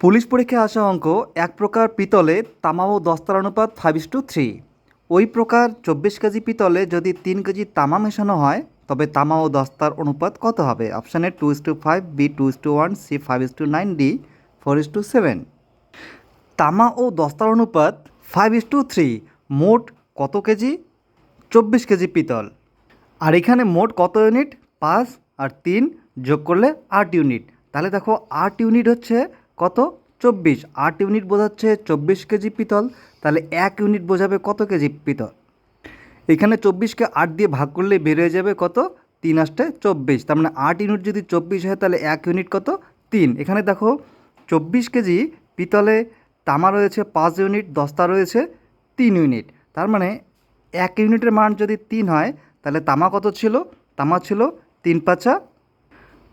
Police পরীক্ষায় আসা অঙ্ক এক প্রকার পিতলে তামা ও দস্তার অনুপাত ফাইভ ইস টু থ্রি ওই প্রকার চব্বিশ কেজি পিতলে যদি তিন কেজি তামা মেশানো হয়, তবে তামা ও দস্তার অনুপাত কত হবে? Option two is to five B two is to one C five is to nine D four is to seven তামা ও দস্তার অনুপাত ফাইভ ইস টু থ্রি মোট কত কেজি? চব্বিশ কেজি পিতল। আর এখানে মোট কত ইউনিট পাঁচ আর তিন যোগ করলে আট ইউনিট তাহলে দেখো, আট ইউনিট হচ্ছে কত? চব্বিশ। আট ইউনিট বোঝাচ্ছে চব্বিশ কেজি পিতল, তাহলে এক ইউনিট বোঝাবে কত কেজি পিতল? এখানে চব্বিশকে আট দিয়ে ভাগ করলে বেরিয়ে যাবে কত? তিন আসতে চব্বিশ। তার মানে আট ইউনিট যদি চব্বিশ হয়, তাহলে এক ইউনিট কত? তিন। এখানে দেখো, চব্বিশ কেজি পিতলে তামা রয়েছে পাঁচ ইউনিট, দস্তা রয়েছে তিন ইউনিট। তার মানে এক ইউনিটের মান যদি তিন হয়, তাহলে তামা কত ছিল? তামা ছিল তিন পাঁচা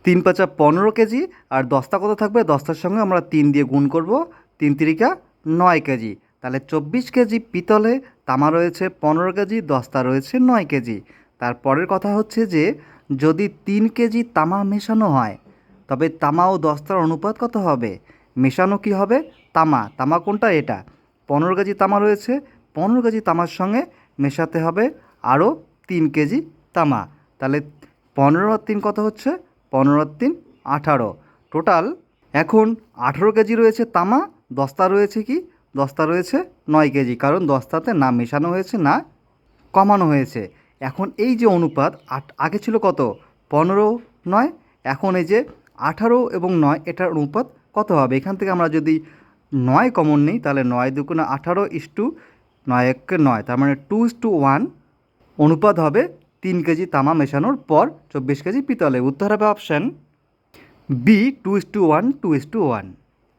তিন পাঁচা পনেরো কেজি আর দস্তা কত থাকবে? দস্তার সঙ্গে আমরা তিন দিয়ে গুণ করব। তিন তিরিকা নয় কেজি। তাহলে চব্বিশ কেজি পিতলে তামা রয়েছে পনেরো কেজি, দস্তা রয়েছে নয় কেজি। তারপরের কথা হচ্ছে যে, যদি তিন কেজি তামা মেশানো হয়, তবে তামা ও দস্তার অনুপাত কত হবে? মেশানো কি হবে? তামা। তামা কোনটা? এটা। পনেরো কেজি তামা রয়েছে। পনেরো কেজি তামার সঙ্গে মেশাতে হবে আরও তিন কেজি তামা। তাহলে পনেরো আর তিন কত হচ্ছে? পনেরো তিন আঠারো। টোটাল এখন আঠেরো কেজি রয়েছে তামা, দস্তা রয়েছে কি? দস্তা রয়েছে নয় কেজি, কারণ দস্তাতে না মেশানো হয়েছে, না কমানো হয়েছে। এখন এই যে অনুপাত, আট, আগে ছিল কত? পনেরো নয়, এখন এই যে আঠারো এবং নয়, এটার অনুপাত কত হবে? এখান থেকে আমরা যদি নয় কমন নিই, তাহলে নয় দুগুণে আঠারো ইস টু নয় এককে নয়, তার মানে টু ইস টু ওয়ান অনুপাত হবে তিন কেজি তামা মেশানোর পর চব্বিশ কেজি পিতলে উত্তর হবে option B two is to one two is to one